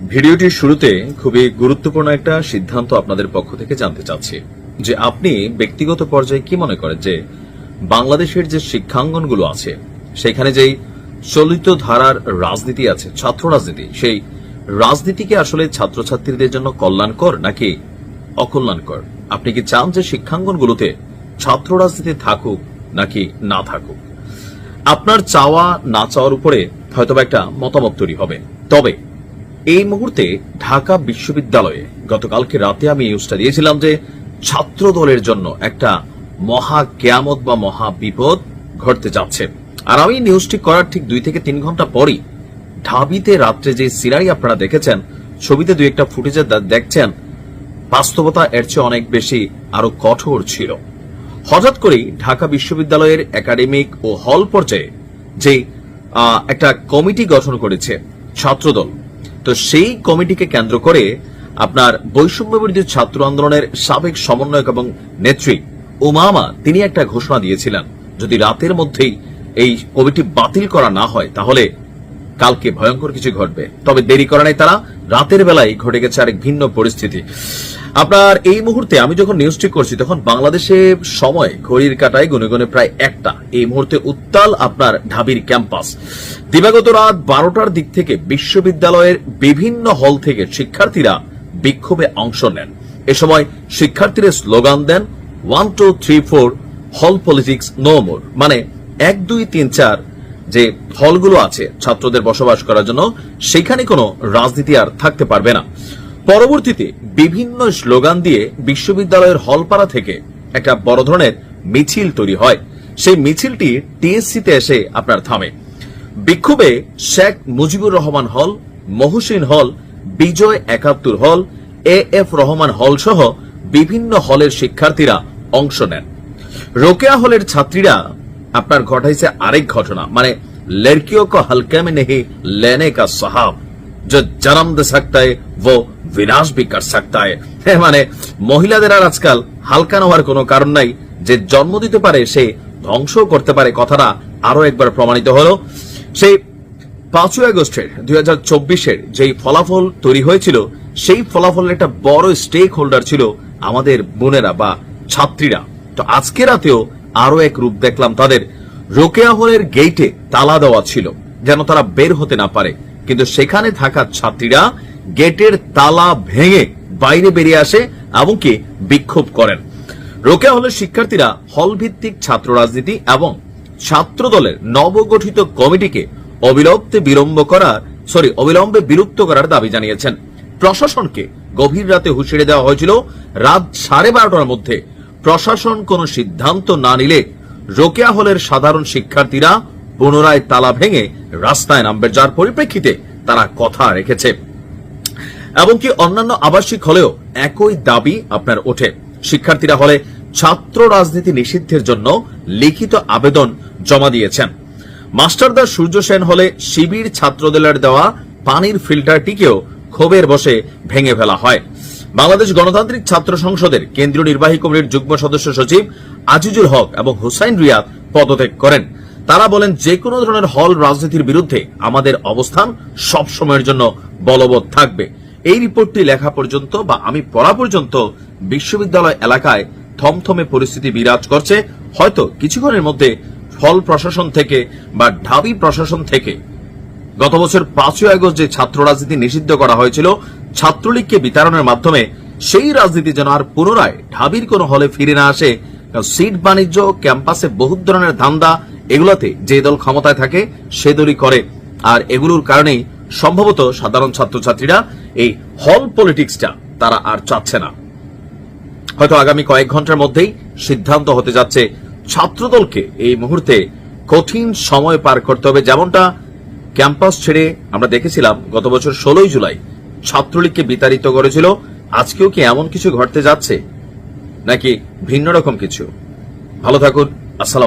ভিডিওটির শুরুতে খুবই গুরুত্বপূর্ণ একটা সিদ্ধান্ত আপনাদের পক্ষ থেকে জানতে চাচ্ছি, যে আপনি ব্যক্তিগত পর্যায়ে কি মনে করেন যে বাংলাদেশের যে শিক্ষাঙ্গনগুলো আছে, সেখানে যেই চলিত ধারার রাজনীতি আছে, ছাত্র রাজনীতি, সেই রাজনীতিকে আসলে ছাত্রছাত্রীদের জন্য কল্যাণকর নাকি অকল্যাণকর? আপনি কি চান যে শিক্ষাঙ্গনগুলোতে ছাত্র রাজনীতি থাকুক নাকি না থাকুক? আপনার চাওয়া না চাওয়ার উপরে হয়তোবা একটা মতামত তৈরি হবে। তবে এই মুহূর্তে ঢাকা বিশ্ববিদ্যালয়ে গতকালকে রাতে আমি নিউজটা দিয়েছিলাম যে ছাত্র দলের জন্য একটা মহা কেয়ামত বা মহা বিপদ ঘটতে যাচ্ছে। আর আমি নিউজটি করার ঠিক দুই থেকে তিন ঘণ্টা পরই ঢাবিতে রাত্রে যে সিনারি আপনারা দেখেছেন, ছবিতে দুই একটা ফুটেজে দেখছেন, বাস্তবতা এর চেয়ে অনেক বেশি আরও কঠোর ছিল। হঠাৎ করেই ঢাকা বিশ্ববিদ্যালয়ের একাডেমিক ও হল পর্যায়ে যে একটা কমিটি গঠন করেছে ছাত্রদল তো সেই কমিটিকে কেন্দ্র করে আপনার বৈষম্য বিরোধী ছাত্র আন্দোলনের সাবেক সমন্বয়ক এবং নেত্রী উমামা, তিনি একটা ঘোষণা দিয়েছিলেন, যদি রাতের মধ্যেই এই কমিটি বাতিল করা না হয়, তাহলে কালকে ভয়ঙ্কর কিছু ঘটবে। তবে দেরি করা নাই তারা রাতের বেলায় ঘটে গেছে আরেক ভিন্ন পরিস্থিতি। আপনার এই মুহূর্তে আমি যখন নিউজটি করছি, তখন বাংলাদেশে সময় ঘড়ির কাটায় গুনে গুনে প্রায় একটা। এই মুহূর্তে উত্তাল আপনার ঢাবির ক্যাম্পাস। দিবাগত রাত বারোটার দিক থেকে বিশ্ববিদ্যালয়ের বিভিন্ন হল থেকে শিক্ষার্থীরা বিক্ষোভে অংশ নেন। এ সময় শিক্ষার্থীরা স্লোগান দেন one two three four hall politics no more মানে এক, দুই, তিন, চার যে হলগুলো আছে ছাত্রদের বসবাস করার জন্য, সেখানে কোনো রাজনীতি আর থাকতে পারবে না। পরবর্তীতে বিভিন্ন স্লোগান দিয়ে বিশ্ববিদ্যালয়ের হলপাড়া থেকে একটা বড় ধরনের মিছিল তৈরি হয়। সেই মিছিলটি টিএসসিতে এসে আপনার থামে। বিক্ষোভে শেখ মুজিবুর রহমান হল, মহসিন হল, বিজয় একাত্তর হল, এ এফ রহমান হল সহ বিভিন্ন হলের শিক্ষার্থীরা অংশ নেন। রোকেয়া হলের ছাত্রীরা আপনার ঘটাইছে আরেক ঘটনা। মানে লড়কিও কো হালকে মে নেহি, লেনে কা সাহাব। যে জন্ম দে সকতা হে ও বিনাশ ভি কর সকতা হে। মানে মহিলাদের আর আজকাল হালকা নেওয়ার কোনো কারণ নাই। যে জন্ম দিতে পারে, সে ধ্বংস করতে পারে। কথাটা আরও একবার প্রমাণিত হলো। সেই পাঁচই আগস্টের দুই এর যেই ফলাফল তৈরি হয়েছিল, সেই ফলাফলের একটা বড় স্টেক হোল্ডার ছিল আমাদের বোনেরা বা ছাত্রীরা। তো আজকে রাতেও আরও এক রূপ দেখলাম তাদের। রোকেয়া হলের গেইটে তালা দেওয়া ছিল, যেন তারা বের হতে না পারে। কিন্তু সেখানে থাকা ছাত্রীরা গেটের তালা ভেঙে বাইরে বেরিয়ে আসে এমনকি বিক্ষোভ করেন। রোকেয়া হলের শিক্ষার্থীরা হল ভিত্তিক ছাত্র রাজনীতি এবং ছাত্র দলের নবগঠিত কমিটিকে অবিলম্বে বিলম্ব করার সরি অবিলম্বে বিলুপ্ত করার দাবি জানিয়েছেন। প্রশাসনকে গভীর রাতে হুঁশিয়ারি দেওয়া হয়েছিল, রাত সাড়ে বারোটার মধ্যে প্রশাসন কোনো সিদ্ধান্ত না নিলে রোকেয়া হলের সাধারণ শিক্ষার্থীরা পুনরায় তালা ভেঙে রাস্তায় নামবে, যার পরিপ্রেক্ষিতে তারা কথা রেখেছে। এমনকি অন্যান্য আবাসিক হলেও একই দাবি আপনার ওঠে। শিক্ষার্থীরা হলে ছাত্র রাজনীতি নিষিদ্ধের জন্য লিখিত আবেদন জমা দিয়েছেন। মাস্টারদা সূর্য সেন হলে শিবির ছাত্রদলের দেওয়া পানির ফিল্টারটিকেও ক্ষোভের বসে ভেঙে ফেলা হয়। বাংলাদেশ গণতান্ত্রিক ছাত্র সংসদের কেন্দ্রীয় নির্বাহী কমিটির যুগ্ম সদস্য সচিব আজিজুল হক এবং হুসাইন রিয়াদ পদত্যাগ করেন। তারা বলেন যে কোনো ধরনের হল রাজনীতির বিরুদ্ধে আমাদের অবস্থান সব সময়ের জন্য বলবৎ থাকবে। এই রিপোর্টটি লেখা পর্যন্ত বা আমি পড়া পর্যন্ত বিশ্ববিদ্যালয় এলাকায় থমথমে পরিস্থিতি বিরাজ করছে। হয়তো কিছুক্ষণের মধ্যে হল প্রশাসন থেকে বা ঢাবি প্রশাসন থেকে গত বছর পাঁচই আগস্ট যে ছাত্র রাজনীতি নিষিদ্ধ করা হয়েছিল, ছাত্রলীগকে বিতরণের মাধ্যমে সেই রাজনীতি যেন আর পুনরায় ঢাবির কোন হলে ফিরে না আসে। সিট বাণিজ্য, ক্যাম্পাসে বহুত ধরনের ধান্দা, এগুলোতে যে দল ক্ষমতায় থাকে, সে দলই করে। আর এগুলোর কারণেই সম্ভবত সাধারণ ছাত্রছাত্রীরা এই হল পলিটিক্সটা তারা আর চাচ্ছে না। হয়তো আগামী কয়েক ঘণ্টার মধ্যেই সিদ্ধান্ত হতে যাচ্ছে, ছাত্রদলকে এই মুহূর্তে কঠিন সময় পার করতে হবে, যেমনটা ক্যাম্পাস ছেড়ে আমরা দেখেছিলাম গত বছর ষোলোই জুলাই ছাত্রলীগকে বিতাড়িত করেছিল। আজকেও কি এমন কিছু ঘটতে যাচ্ছে? নাকি ভিন্ন রকম কিছু? ভালো থাকুন, আসসালাম